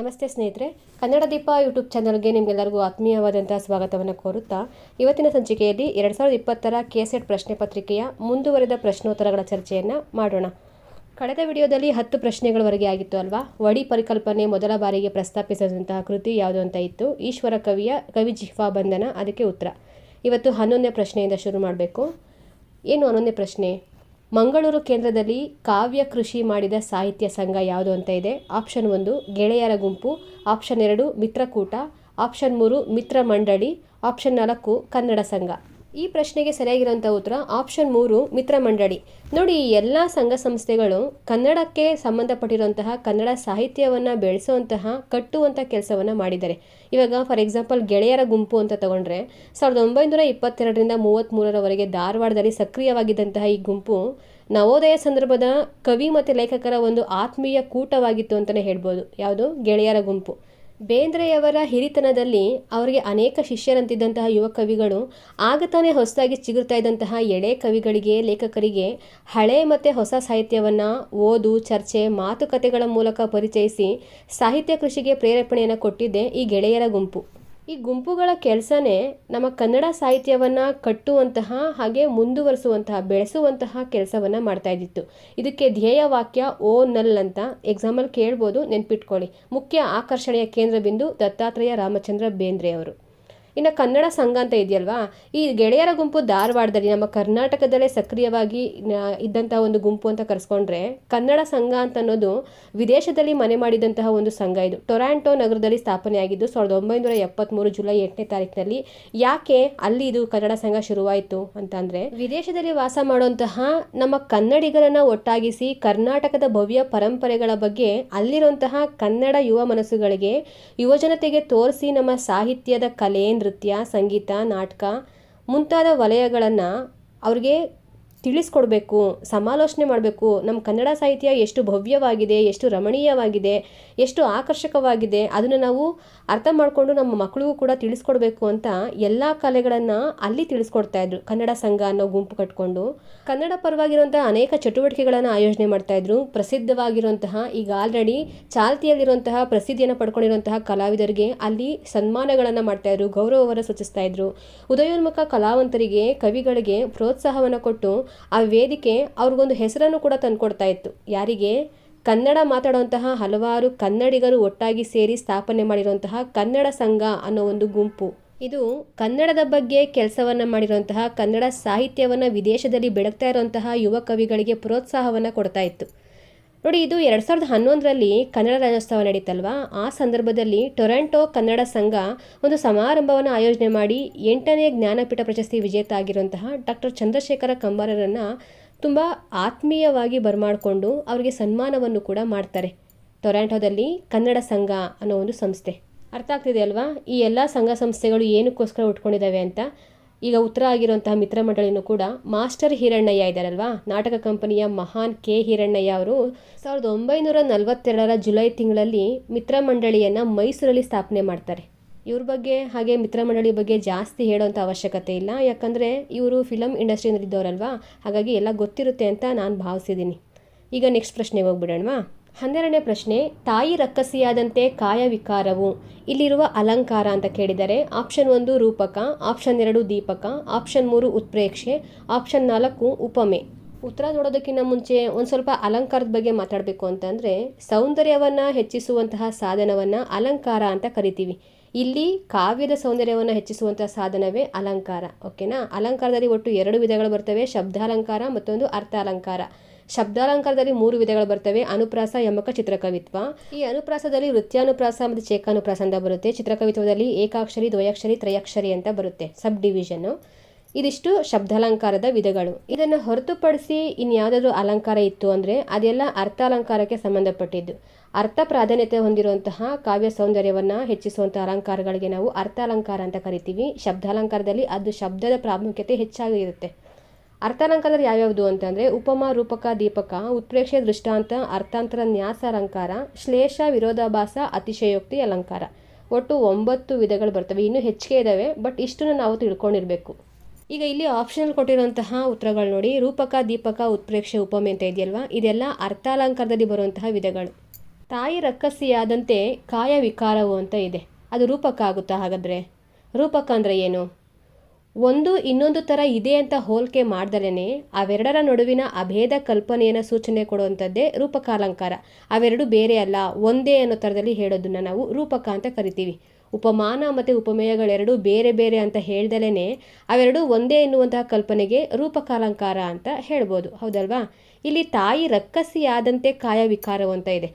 ನಮಸ್ತೆ ಸ್ನೇಹಿತರೆ, ಕನ್ನಡ ದೀಪ ಯೂಟ್ಯೂಬ್ ಚಾನಲ್ಗೆ ನಿಮಗೆಲ್ಲರಿಗೂ ಆತ್ಮೀಯವಾದಂತಹ ಸ್ವಾಗತವನ್ನು ಕೋರುತ್ತಾ, ಇವತ್ತಿನ ಸಂಚಿಕೆಯಲ್ಲಿ ಎರಡು ಸಾವಿರದ ಇಪ್ಪತ್ತರ ಕೆಸೆಟ್ ಪ್ರಶ್ನೆ ಪತ್ರಿಕೆಯ ಮುಂದುವರೆದ ಪ್ರಶ್ನೋತ್ತರಗಳ ಚರ್ಚೆಯನ್ನು ಮಾಡೋಣ. ಕಳೆದ ವಿಡಿಯೋದಲ್ಲಿ ಹತ್ತು ಪ್ರಶ್ನೆಗಳವರೆಗೆ ಆಗಿತ್ತು ಅಲ್ವಾ? ವಡಿ ಪರಿಕಲ್ಪನೆ ಮೊದಲ ಬಾರಿಗೆ ಪ್ರಸ್ತಾಪಿಸಿದಂತಹ ಕೃತಿ ಯಾವುದು ಅಂತ ಇತ್ತು? ಈಶ್ವರ ಕವಿಯ ಕವಿ ಜಿಹ್ವಾ ಬಂಧನ, ಅದಕ್ಕೆ ಉತ್ತರ. ಇವತ್ತು ಹನ್ನೊಂದನೇ ಪ್ರಶ್ನೆಯಿಂದ ಶುರು ಮಾಡಬೇಕು. ಏನು ಹನ್ನೊಂದನೇ ಪ್ರಶ್ನೆ? ಮಂಗಳೂರು ಕೇಂದ್ರದಲ್ಲಿ ಕಾವ್ಯ ಕೃಷಿ ಮಾಡಿದ ಸಾಹಿತ್ಯ ಸಂಘ ಯಾವುದು ಅಂತ ಇದೆ? ಆಪ್ಷನ್ ಒಂದು, ಗೆಳೆಯರ ಗುಂಪು. ಆಪ್ಷನ್ ಎರಡು, ಮಿತ್ರಕೂಟ. ಆಪ್ಷನ್ ಮೂರು, ಮಿತ್ರ ಮಂಡಳಿ. ಆಪ್ಷನ್ ನಾಲ್ಕು, ಕನ್ನಡ ಸಂಘ. ಈ ಪ್ರಶ್ನೆಗೆ ಸರಿಯಾಗಿರುವಂಥ ಉತ್ತರ ಆಪ್ಷನ್ ಮೂರು, ಮಿತ್ರ ಮಂಡಳಿ. ನೋಡಿ, ಈ ಎಲ್ಲ ಸಂಘ ಸಂಸ್ಥೆಗಳು ಕನ್ನಡಕ್ಕೆ ಸಂಬಂಧಪಟ್ಟಿರುವಂತಹ ಕನ್ನಡ ಸಾಹಿತ್ಯವನ್ನು ಬೆಳೆಸುವಂತಹ ಕಟ್ಟುವಂಥ ಕೆಲಸವನ್ನು ಮಾಡಿದ್ದಾರೆ. ಇವಾಗ ಫಾರ್ ಎಕ್ಸಾಂಪಲ್ ಗೆಳೆಯರ ಗುಂಪು ಅಂತ ತಗೊಂಡ್ರೆ, ಸಾವಿರದ ಒಂಬೈನೂರ ಇಪ್ಪತ್ತೆರಡರಿಂದ ಮೂವತ್ತ್ಮೂರರವರೆಗೆ ಧಾರವಾಡದಲ್ಲಿ ಸಕ್ರಿಯವಾಗಿದ್ದಂತಹ ಈ ಗುಂಪು, ನವೋದಯ ಸಂದರ್ಭದ ಕವಿ ಮತ್ತು ಲೇಖಕರ ಒಂದು ಆತ್ಮೀಯ ಕೂಟವಾಗಿತ್ತು ಅಂತಲೇ ಹೇಳ್ಬೋದು. ಯಾವುದು? ಗೆಳೆಯರ ಗುಂಪು. ಬೇಂದ್ರೆಯವರ ಹಿರಿತನದಲ್ಲಿ ಅವರಿಗೆ ಅನೇಕ ಶಿಷ್ಯರಂತಿದ್ದಂತಹ ಯುವ ಕವಿಗಳು ಆಗ ತಾನೇ ಹೊಸದಾಗಿ ಚಿಗುರ್ತಾ ಇದ್ದಂತಹ ಎಳೆ ಕವಿಗಳಿಗೆ, ಲೇಖಕರಿಗೆ ಹಳೆ ಮತ್ತು ಹೊಸ ಸಾಹಿತ್ಯವನ್ನು ಓದು, ಚರ್ಚೆ, ಮಾತುಕತೆಗಳ ಮೂಲಕ ಪರಿಚಯಿಸಿ ಸಾಹಿತ್ಯ ಕೃಷಿಗೆ ಪ್ರೇರೇಪಣೆಯನ್ನು ಕೊಟ್ಟಿದ್ದೆ ಈ ಗೆಳೆಯರ ಗುಂಪು. ಈ ಗುಂಪುಗಳ ಕೆಲಸನೇ ನಮ್ಮ ಕನ್ನಡ ಸಾಹಿತ್ಯವನ್ನು ಕಟ್ಟುವಂತಹ ಹಾಗೆ ಮುಂದುವರಿಸುವಂತಹ, ಬೆಳೆಸುವಂತಹ ಕೆಲಸವನ್ನು ಮಾಡ್ತಾ ಇದ್ದಿತ್ತು. ಇದಕ್ಕೆ ಧ್ಯೇಯ ವಾಕ್ಯ ಓ ನಲ್ ಅಂತ ಎಕ್ಸಾಂಪಲ್ ಕೇಳ್ಬೋದು, ನೆನ್ಪಿಟ್ಕೊಳ್ಳಿ. ಮುಖ್ಯ ಆಕರ್ಷಣೆಯ ಕೇಂದ್ರ ಬಿಂದು ದತ್ತಾತ್ರೇಯ ರಾಮಚಂದ್ರ ಬೇಂದ್ರೆ ಅವರು ಇನ್ನು ಕನ್ನಡ ಸಂಘ ಅಂತ ಇದೆಯಲ್ವಾ? ಈ ಗೆಳೆಯರ ಗುಂಪು ಧಾರವಾಡದಲ್ಲಿ, ನಮ್ಮ ಕರ್ನಾಟಕದಲ್ಲೇ ಸಕ್ರಿಯವಾಗಿ ಇದ್ದಂತಹ ಒಂದು ಗುಂಪು ಅಂತ ಕರೆಸ್ಕೊಂಡ್ರೆ ಕನ್ನಡ ಸಂಘ ಅಂತ ಅನ್ನೋದು ವಿದೇಶದಲ್ಲಿ ಮನೆ ಮಾಡಿದಂತಹ ಒಂದು ಸಂಘ ಇದು. ಟೊರಾಂಟೊ ನಗರದಲ್ಲಿ ಸ್ಥಾಪನೆಯಾಗಿದ್ದು ಸಾವಿರದ ಒಂಬೈನೂರ ಎಪ್ಪತ್ತ್ಮೂರು ಜುಲೈ ಎಂಟನೇ ತಾರೀಕಿನಲ್ಲಿ ಯಾಕೆ ಅಲ್ಲಿ ಇದು ಕನ್ನಡ ಸಂಘ ಶುರುವಾಯಿತು ಅಂತಂದ್ರೆ ವಿದೇಶದಲ್ಲಿ ವಾಸ ಮಾಡುವಂತಹ ನಮ್ಮ ಕನ್ನಡಿಗರನ್ನು ಒಟ್ಟಾಗಿಸಿ ಕರ್ನಾಟಕದ ಭವ್ಯ ಪರಂಪರೆಗಳ ಬಗ್ಗೆ ಅಲ್ಲಿರುವಂತಹ ಕನ್ನಡ ಯುವ ಮನಸ್ಸುಗಳಿಗೆ ಯುವಜನತೆಗೆ ತೋರಿಸಿ ನಮ್ಮ ಸಾಹಿತ್ಯದ ಕಲೆ ನೃತ್ಯ ಸಂಗೀತ ನಾಟಕ ಮುಂತಾದ ವಲಯಗಳನ್ನು ಅವ್ರಿಗೆ ತಿಳಿಸ್ಕೊಡ್ಬೇಕು, ಸಮಾಲೋಚನೆ ಮಾಡಬೇಕು. ನಮ್ಮ ಕನ್ನಡ ಸಾಹಿತ್ಯ ಎಷ್ಟು ಭವ್ಯವಾಗಿದೆ, ಎಷ್ಟು ರಮಣೀಯವಾಗಿದೆ, ಎಷ್ಟು ಆಕರ್ಷಕವಾಗಿದೆ ಅದನ್ನು ನಾವು ಅರ್ಥ ಮಾಡಿಕೊಂಡು ನಮ್ಮ ಮಕ್ಕಳಿಗೂ ಕೂಡ ತಿಳಿಸ್ಕೊಡ್ಬೇಕು ಅಂತ ಎಲ್ಲ ಕಲೆಗಳನ್ನು ಅಲ್ಲಿ ತಿಳಿಸ್ಕೊಡ್ತಾ ಇದ್ರು. ಕನ್ನಡ ಸಂಘ ಅನ್ನೋ ಗುಂಪು ಕಟ್ಕೊಂಡು ಕನ್ನಡ ಪರವಾಗಿರುವಂತಹ ಅನೇಕ ಚಟುವಟಿಕೆಗಳನ್ನು ಆಯೋಜನೆ ಮಾಡ್ತಾ ಇದ್ರು. ಪ್ರಸಿದ್ಧವಾಗಿರುವಂತಹ, ಈಗ ಆಲ್ರೆಡಿ ಚಾಲ್ತಿಯಲ್ಲಿರುವಂತಹ, ಪ್ರಸಿದ್ಧಿಯನ್ನು ಪಡ್ಕೊಂಡಿರುವಂತಹ ಕಲಾವಿದರಿಗೆ ಅಲ್ಲಿ ಸನ್ಮಾನಗಳನ್ನು ಮಾಡ್ತಾ ಇದ್ರು ಗೌರವವನ್ನು ಸೂಚಿಸ್ತಾ ಇದ್ರು. ಉದಯೋನ್ಮುಖ ಕಲಾವಂತರಿಗೆ, ಕವಿಗಳಿಗೆ ಪ್ರೋತ್ಸಾಹವನ್ನು ಕೊಟ್ಟು ಆ ವೇದಿಕೆ ಅವ್ರಿಗೊಂದು ಹೆಸರನ್ನು ಕೂಡ ತಂದುಕೊಡ್ತಾ ಇತ್ತು. ಯಾರಿಗೆ? ಕನ್ನಡ ಮಾತಾಡುವಂತಹ ಹಲವಾರು ಕನ್ನಡಿಗರು ಒಟ್ಟಾಗಿ ಸೇರಿ ಸ್ಥಾಪನೆ ಮಾಡಿರುವಂತಹ ಕನ್ನಡ ಸಂಘ ಅನ್ನೋ ಒಂದು ಗುಂಪು. ಇದು ಕನ್ನಡದ ಬಗ್ಗೆ ಕೆಲಸವನ್ನು ಮಾಡಿರುವಂತಹ ಕನ್ನಡ ಸಾಹಿತ್ಯವನ್ನು ವಿದೇಶದಲ್ಲಿ ಬೆಳಗ್ತಾ ಇರುವಂತಹ ಯುವ ಕವಿಗಳಿಗೆ ಪ್ರೋತ್ಸಾಹವನ್ನು ಕೊಡ್ತಾ ಇತ್ತು. ನೋಡಿ, ಇದು ಎರಡು ಸಾವಿರದ ಹನ್ನೊಂದರಲ್ಲಿ ಕನ್ನಡ ರಾಜ್ಯೋತ್ಸವ ನಡೀತಲ್ವಾ? ಆ ಸಂದರ್ಭದಲ್ಲಿ ಟೊರೆಂಟೊ ಕನ್ನಡ ಸಂಘ ಒಂದು ಸಮಾರಂಭವನ್ನು ಆಯೋಜನೆ ಮಾಡಿ ಎಂಟನೇ ಜ್ಞಾನಪೀಠ ಪ್ರಶಸ್ತಿ ವಿಜೇತ ಆಗಿರುವಂತಹ ಡಾಕ್ಟರ್ ಚಂದ್ರಶೇಖರ ಕಂಬಾರರನ್ನು ತುಂಬ ಆತ್ಮೀಯವಾಗಿ ಬರಮಾಡಿಕೊಂಡು ಅವರಿಗೆ ಸನ್ಮಾನವನ್ನು ಕೂಡ ಮಾಡ್ತಾರೆ. ಟೊರೆಂಟೊದಲ್ಲಿ ಕನ್ನಡ ಸಂಘ ಅನ್ನೋ ಒಂದು ಸಂಸ್ಥೆ. ಅರ್ಥ ಆಗ್ತಿದೆ ಅಲ್ವಾ? ಈ ಎಲ್ಲ ಸಂಘ ಸಂಸ್ಥೆಗಳು ಏನಕ್ಕೋಸ್ಕರ ಉಟ್ಕೊಂಡಿದ್ದಾವೆ ಅಂತ? ಈಗ ಉತ್ತರ ಆಗಿರುವಂತಹ ಮಿತ್ರ ಮಂಡಳಿನೂ ಕೂಡ ಮಾಸ್ಟರ್ ಹಿರಣ್ಣಯ್ಯ ಇದ್ದಾರಲ್ವಾ? ನಾಟಕ ಕಂಪನಿಯ ಮಹಾನ್ ಕೆ ಹಿರಣ್ಣಯ್ಯ ಅವರು ಸಾವಿರದ ಒಂಬೈನೂರ ನಲವತ್ತೆರಡರ ಜುಲೈ ತಿಂಗಳಲ್ಲಿ ಮಿತ್ರ ಮಂಡಳಿಯನ್ನು ಮೈಸೂರಲ್ಲಿ ಸ್ಥಾಪನೆ ಮಾಡ್ತಾರೆ. ಇವ್ರ ಬಗ್ಗೆ ಹಾಗೆ ಮಿತ್ರ ಮಂಡಳಿ ಬಗ್ಗೆ ಜಾಸ್ತಿ ಹೇಳೋಂಥ ಅವಶ್ಯಕತೆ ಇಲ್ಲ. ಯಾಕಂದರೆ ಇವರು ಫಿಲಮ್ ಇಂಡಸ್ಟ್ರಿನಲ್ಲಿದ್ದವರಲ್ವಾ ಹಾಗಾಗಿ ಎಲ್ಲ ಗೊತ್ತಿರುತ್ತೆ ಅಂತ ನಾನು ಭಾವಿಸಿದ್ದೀನಿ. ಈಗ ನೆಕ್ಸ್ಟ್ ಪ್ರಶ್ನೆಗೆ ಹೋಗ್ಬಿಡೋಣವಾ? ಹನ್ನೆರಡನೇ ಪ್ರಶ್ನೆ, ತಾಯಿ ರಕ್ಕಸಿಯಾದಂತೆ ಕಾಯ ವಿಕಾರವು. ಇಲ್ಲಿರುವ ಅಲಂಕಾರ ಅಂತ ಕೇಳಿದರೆ ಆಪ್ಷನ್ ಒಂದು ರೂಪಕ, ಆಪ್ಷನ್ ಎರಡು ದೀಪಕ, ಆಪ್ಷನ್ ಮೂರು ಉತ್ಪ್ರೇಕ್ಷೆ, ಆಪ್ಷನ್ ನಾಲ್ಕು ಉಪಮೆ. ಉತ್ತರ ನೋಡೋದಕ್ಕಿಂತ ಮುಂಚೆ ಒಂದು ಸ್ವಲ್ಪ ಅಲಂಕಾರದ ಬಗ್ಗೆ ಮಾತಾಡಬೇಕು ಅಂತಂದರೆ ಸೌಂದರ್ಯವನ್ನು ಹೆಚ್ಚಿಸುವಂತಹ ಸಾಧನವನ್ನು ಅಲಂಕಾರ ಅಂತ ಕರಿತೀವಿ. ಇಲ್ಲಿ ಕಾವ್ಯದ ಸೌಂದರ್ಯವನ್ನು ಹೆಚ್ಚಿಸುವಂತಹ ಸಾಧನವೇ ಅಲಂಕಾರ, ಓಕೆನಾ? ಅಲಂಕಾರದಲ್ಲಿ ಒಟ್ಟು ಎರಡು ವಿಧಗಳು ಬರ್ತವೆ, ಶಬ್ದಾಲಂಕಾರ ಮತ್ತೊಂದು ಅರ್ಥಾಲಂಕಾರ. ಶಬ್ದಾಲಂಕಾರದಲ್ಲಿ ಮೂರು ವಿಧಗಳು ಬರ್ತವೆ. ಅನುಪ್ರಾಸ, ಯಮಕ, ಚಿತ್ರಕವಿತ್ವ. ಈ ಅನುಪ್ರಾಸದಲ್ಲಿ ವೃತ್ಯಾನುಪ್ರಾಸ ಮತ್ತು ಚೇಕಾನುಪ್ರಾಸ ಅಂತ ಬರುತ್ತೆ. ಚಿತ್ರಕವಿತ್ವದಲ್ಲಿ ಏಕಾಕ್ಷರಿ, ದ್ವಯಾಕ್ಷರಿ, ತ್ರಯಾಕ್ಷರಿ ಅಂತ ಬರುತ್ತೆ ಸಬ್ ಡಿವಿಷನ್. ಇದಿಷ್ಟು ಶಬ್ದಾಲಂಕಾರದ ವಿಧಗಳು. ಇದನ್ನು ಹೊರತುಪಡಿಸಿ ಇನ್ಯಾವುದಾದ್ರೂ ಅಲಂಕಾರ ಇತ್ತು ಅಂದರೆ ಅದೆಲ್ಲ ಅರ್ಥಾಲಂಕಾರಕ್ಕೆ ಸಂಬಂಧಪಟ್ಟಿದ್ದು. ಅರ್ಥ ಪ್ರಾಧಾನ್ಯತೆ ಹೊಂದಿರುವಂತಹ ಕಾವ್ಯ ಸೌಂದರ್ಯವನ್ನು ಹೆಚ್ಚಿಸುವಂಥ ಅಲಂಕಾರಗಳಿಗೆ ನಾವು ಅರ್ಥಾಲಂಕಾರ ಅಂತ ಕರಿತೀವಿ. ಶಬ್ದಾಲಂಕಾರದಲ್ಲಿ ಅದು ಶಬ್ದದ ಪ್ರಾಮುಖ್ಯತೆ ಹೆಚ್ಚಾಗಿರುತ್ತೆ. ಅರ್ಥಾಲಂಕಾರದಲ್ಲಿ ಯಾವ್ಯಾವುದು ಅಂತಂದರೆ ಉಪಮ, ರೂಪಕ, ದೀಪಕ, ಉತ್ಪ್ರೇಕ್ಷೆ, ದೃಷ್ಟಾಂತ, ಅರ್ಥಾಂತರ, ನ್ಯಾಸ, ಅಲಂಕಾರ, ಶ್ಲೇಷ, ವಿರೋಧಾಭಾಸ, ಅತಿಶಯೋಕ್ತಿ, ಅಲಂಕಾರ. ಒಟ್ಟು ಒಂಬತ್ತು ವಿಧಗಳು ಬರ್ತವೆ. ಇನ್ನೂ ಹೆಚ್ಚಿಗೆ ಇದ್ದಾವೆ ಬಟ್ ಇಷ್ಟನ್ನು ನಾವು ತಿಳ್ಕೊಂಡಿರಬೇಕು. ಈಗ ಇಲ್ಲಿ ಆಪ್ಷನಲ್ ಕೊಟ್ಟಿರುವಂತಹ ಉತ್ತರಗಳು ನೋಡಿ. ರೂಪಕ, ದೀಪಕ, ಉತ್ಪ್ರೇಕ್ಷೆ, ಉಪಮೆ ಅಂತ ಇದೆಯಲ್ವಾ? ಇದೆಲ್ಲ ಅರ್ಥಾಲಂಕಾರದಲ್ಲಿ ಬರುವಂತಹ ವಿಧಗಳು. ತಾಯಿ ರಕ್ಕಸಿಯಾದಂತೆ ಕಾಯ ವಿಕಾರವು ಅಂತ ಇದೆ. ಅದು ರೂಪಕ ಆಗುತ್ತಾ ಹಾಗಾದರೆ? ರೂಪಕ ಅಂದರೆ ಏನು? ಒಂದು ಇನ್ನೊಂದು ಥರ ಇದೆ ಅಂತ ಹೋಲಿಕೆ ಮಾಡ್ದಲೇ ಅವೆರಡರ ನಡುವಿನ ಅಭೇದ ಕಲ್ಪನೆಯನ್ನು ಸೂಚನೆ ಕೊಡುವಂಥದ್ದೇ ರೂಪಕಾಲಂಕಾರ. ಅವೆರಡು ಬೇರೆ ಅಲ್ಲ, ಒಂದೇ ಅನ್ನೋ ಥರದಲ್ಲಿ ಹೇಳೋದನ್ನು ನಾವು ರೂಪಕ ಅಂತ ಕರಿತೀವಿ. ಉಪಮಾನ ಮತ್ತು ಉಪಮೇಯಗಳೆರಡು ಬೇರೆ ಬೇರೆ ಅಂತ ಹೇಳ್ದಲೇ ಅವೆರಡು ಒಂದೇ ಎನ್ನುವಂತಹ ಕಲ್ಪನೆಗೆ ರೂಪಕಾಲಂಕಾರ ಅಂತ ಹೇಳ್ಬೋದು. ಹೌದಲ್ವಾ? ಇಲ್ಲಿ ತಾಯಿ ರಕ್ಕಸಿಯಾದಂತೆ ಕಾಯ ವಿಕಾರವಂತ ಇದೆ.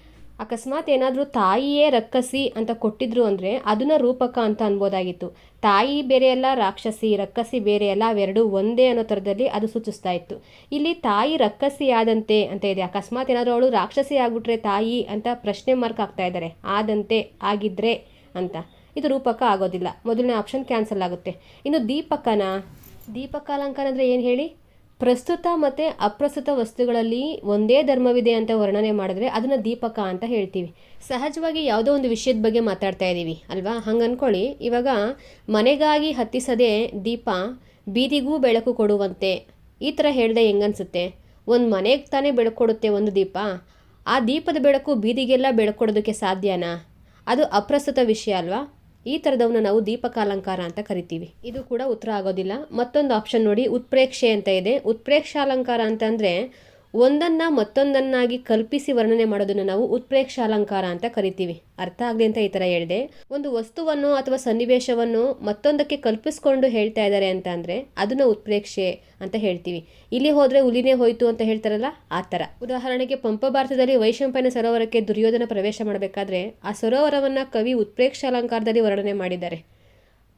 ಅಕಸ್ಮಾತ್ ಏನಾದರೂ ತಾಯಿಯೇ ರಕ್ಕಸಿ ಅಂತ ಕೊಟ್ಟಿದ್ರು ಅಂದರೆ ಅದನ್ನ ರೂಪಕ ಅಂತ ಅನ್ಬೋದಾಗಿತ್ತು. ತಾಯಿ ಬೇರೆ ಅಲ್ಲ, ರಾಕ್ಷಸಿ, ರಕ್ಕಸಿ ಬೇರೆ ಅಲ್ಲ ಎರಡೂ ಒಂದೇ ಅನ್ನೋ ಥರದಲ್ಲಿ ಅದು ಸೂಚಿಸ್ತಾ ಇತ್ತು. ಇಲ್ಲಿ ತಾಯಿ ರಕ್ಕಸಿ ಆದಂತೆ ಅಂತ ಇದೆ. ಅಕಸ್ಮಾತ್ ಏನಾದರೂ ಅವಳು ರಾಕ್ಷಸಿ ಆಗಿಬಿಟ್ರೆ ತಾಯಿ ಅಂತ ಪ್ರಶ್ನೆ ಮಾರ್ಕ್ ಆಗ್ತಾ ಇದ್ದಾರೆ. ಆದಂತೆ, ಆಗಿದ್ರೆ ಅಂತ. ಇದು ರೂಪಕ ಆಗೋದಿಲ್ಲ. ಮೊದಲನೇ ಆಪ್ಷನ್ ಕ್ಯಾನ್ಸಲ್ ಆಗುತ್ತೆ. ಇನ್ನು ದೀಪಕನ ಅಲಂಕಾರ ಅಂದರೆ ಏನು ಹೇಳಿ? ಪ್ರಸ್ತುತ ಮತ್ತು ಅಪ್ರಸ್ತುತ ವಸ್ತುಗಳಲ್ಲಿ ಒಂದೇ ಧರ್ಮವಿದೆ ಅಂತ ವರ್ಣನೆ ಮಾಡಿದ್ರೆ ಅದನ್ನು ದೀಪಕ ಅಂತ ಹೇಳ್ತೀವಿ. ಸಹಜವಾಗಿ ಯಾವುದೋ ಒಂದು ವಿಷಯದ ಬಗ್ಗೆ ಮಾತಾಡ್ತಾ ಇದ್ದೀವಿ ಅಲ್ವಾ? ಹಂಗೆ ಅಂದ್ಕೊಳ್ಳಿ ಇವಾಗ ಮನೆಗಾಗಿ ಹತ್ತಿಸದೆ ದೀಪ ಬೀದಿಗೂ ಬೆಳಕು ಕೊಡುವಂತೆ ಈ ಥರ ಹೇಳಿದೆ ಹೆಂಗನ್ಸುತ್ತೆ ಒಂದು ಮನೆಗೆ ತಾನೇ ಬೆಳಕು ಕೊಡುತ್ತೆ ಒಂದು ದೀಪ. ಆ ದೀಪದ ಬೆಳಕು ಬೀದಿಗೆಲ್ಲ ಬೆಳಕು ಕೊಡೋದಕ್ಕೆ ಸಾಧ್ಯನಾ? ಅದು ಅಪ್ರಸ್ತುತ ವಿಷಯ ಅಲ್ವಾ? ಈ ತರದವನ್ನ ನಾವು ದೀಪಕಾಲಂಕಾರ ಅಂತ ಕರಿತೀವಿ. ಇದು ಕೂಡ ಉತ್ತರ ಆಗೋದಿಲ್ಲ. ಮತ್ತೊಂದು ಆಪ್ಷನ್ ನೋಡಿ, ಉತ್ಪ್ರೇಕ್ಷೆ ಅಂತ ಇದೆ. ಉತ್ಪ್ರೇಕ್ಷಾಲಂಕಾರ ಅಂತಂದರೆ ಒಂದನ್ನು ಮತ್ತೊಂದನ್ನಾಗಿ ಕಲ್ಪಿಸಿ ವರ್ಣನೆ ಮಾಡೋದನ್ನು ನಾವು ಉತ್ಪ್ರೇಕ್ಷಾಲಂಕಾರ ಅಂತ ಕರಿತೀವಿ. ಅರ್ಥ ಆಗಲಿ ಅಂತ ಈ ಥರ ಹೇಳಿದೆ. ಒಂದು ವಸ್ತುವನ್ನು ಅಥವಾ ಸನ್ನಿವೇಶವನ್ನು ಮತ್ತೊಂದಕ್ಕೆ ಕಲ್ಪಿಸ್ಕೊಂಡು ಹೇಳ್ತಾ ಇದ್ದಾರೆ ಅಂತ ಅಂದರೆ ಅದನ್ನು ಉತ್ಪ್ರೇಕ್ಷೆ ಅಂತ ಹೇಳ್ತೀವಿ. ಇಲ್ಲಿ ಹೋದರೆ ಹುಲಿನೇ ಹೋಯಿತು ಅಂತ ಹೇಳ್ತಾರಲ್ಲ ಆ ಥರ ಉದಾಹರಣೆಗೆ ಪಂಪ ಭಾರತದಲ್ಲಿ ವೈಶಂಪನ ಸರೋವರಕ್ಕೆ ದುರ್ಯೋಧನ ಪ್ರವೇಶ ಮಾಡಬೇಕಾದ್ರೆ ಆ ಸರೋವರವನ್ನು ಕವಿ ಉತ್ಪ್ರೇಕ್ಷಾಲಂಕಾರದಲ್ಲಿ ವರ್ಣನೆ ಮಾಡಿದ್ದಾರೆ.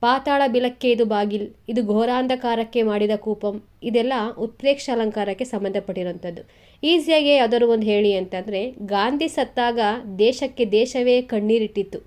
ಪಾತಾಳ ಬಿಲಕ್ಕೆ ಇದು ಬಾಗಿಲ್, ಇದು ಘೋರಾಂಧಕಾರಕ್ಕೆ ಮಾಡಿದ ಕೂಪಂ. ಇದೆಲ್ಲ ಉತ್ಪ್ರೇಕ್ಷ ಅಲಂಕಾರಕ್ಕೆ ಸಂಬಂಧಪಟ್ಟಿರುವಂಥದ್ದು. ಈಸಿಯಾಗಿ ಯಾವ್ದಾದ್ರು ಒಂದು ಹೇಳಿ ಅಂತಂದರೆ, ಗಾಂಧಿ ಸತ್ತಾಗ ದೇಶಕ್ಕೆ ದೇಶವೇ ಕಣ್ಣೀರಿಟ್ಟಿತ್ತು.